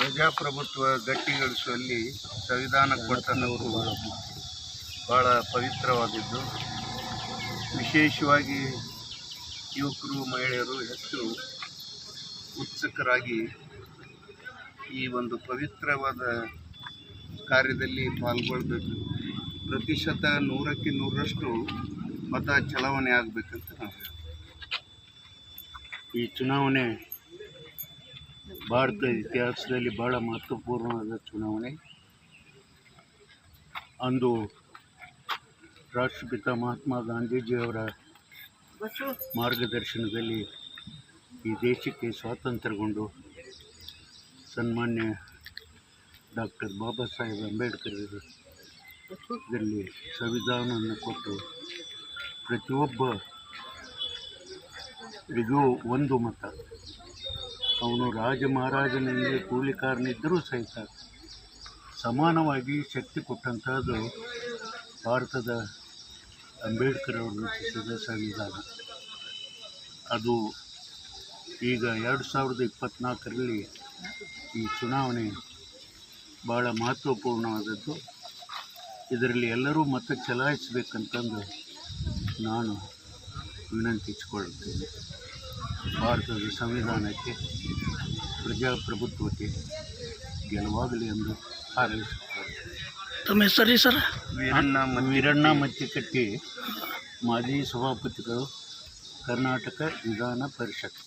ಪ್ರಜಾಪ್ರಭುತ್ವ ಗಟ್ಟಿಗೊಳಿಸುವಲ್ಲಿ ಸಂವಿಧಾನ ಕೊಟ್ಟನವರು ಭಾಳ ಪವಿತ್ರವಾದದ್ದು ವಿಶೇಷವಾಗಿ ಯುವಕರು, ಮಹಿಳೆಯರು ಹೆಚ್ಚು ಉತ್ಸುಕರಾಗಿ ಈ ಒಂದು ಪವಿತ್ರವಾದ ಕಾರ್ಯದಲ್ಲಿ ಪಾಲ್ಗೊಳ್ಬೇಕು. ಪ್ರತಿಶತ ನೂರಕ್ಕೆ ನೂರರಷ್ಟು ಮತ ಚಲಾವಣೆ ಆಗಬೇಕಂತ ನಾವು ಈ ಚುನಾವಣೆ ಭಾರತ ಇತಿಹಾಸದಲ್ಲಿ ಬಹಳ ಮಹತ್ವಪೂರ್ಣವಾದ ಚುನಾವಣೆ. ಅಂದು ರಾಷ್ಟ್ರಪಿತ ಮಹಾತ್ಮ ಗಾಂಧೀಜಿಯವರ ಮಾರ್ಗದರ್ಶನದಲ್ಲಿ ಈ ದೇಶಕ್ಕೆ ಸ್ವಾತಂತ್ರ್ಯಗೊಂಡು ಸನ್ಮಾನ್ಯ ಡಾಕ್ಟರ್ ಬಾಬಾ ಸಾಹೇಬ್ ಅಂಬೇಡ್ಕರ್ ಇದರಲ್ಲಿ ಸಂವಿಧಾನವನ್ನು ಕೊಟ್ಟು ಪ್ರತಿಯೊಬ್ಬ ಇದು ಒಂದು ಮತ. ಅವನು ರಾಜ ಮಹಾರಾಜನಲ್ಲಿ ಕೂಲಿಕಾರನಿದ್ದರೂ ಸಹಿತ ಸಮಾನವಾಗಿ ಶಕ್ತಿ ಕೊಟ್ಟಂತಹದ್ದು ಭಾರತದ ಅಂಬೇಡ್ಕರ್ ಅವರು ರಚಿಸಿದ ಸಂವಿಧಾನ. ಅದು ಈಗ ಎರಡು ಸಾವಿರದ ಇಪ್ಪತ್ತ್ನಾಲ್ಕರಲ್ಲಿ ಈ ಚುನಾವಣೆ ಭಾಳ ಮಹತ್ವಪೂರ್ಣವಾದದ್ದು. ಇದರಲ್ಲಿ ಎಲ್ಲರೂ ಮತ ಚಲಾಯಿಸಬೇಕಂತಂದು ನಾನು ವಿನಂತಿಸಿಕೊಳ್ಳುತ್ತೇನೆ ಭಾರತದ ಸಂವಿಧಾನಕ್ಕೆ ಪ್ರಜಾಪ್ರಭುತ್ವಕ್ಕೆ ಗೆಲುವಾಗಲಿ ಎಂದು ಹಾರೈಸುತ್ತಾರೆ ತಮ್ಮ ಹೆಸರು ಸರ್? ವೀರಣ್ಣ ಮತ್ತು ವೀರಣ್ಣ ಮತ್ತಿಕಟ್ಟಿ ಮಾಜಿ ಸಭಾಪತಿಗಳು ಕರ್ನಾಟಕ ವಿಧಾನ ಪರಿಷತ್.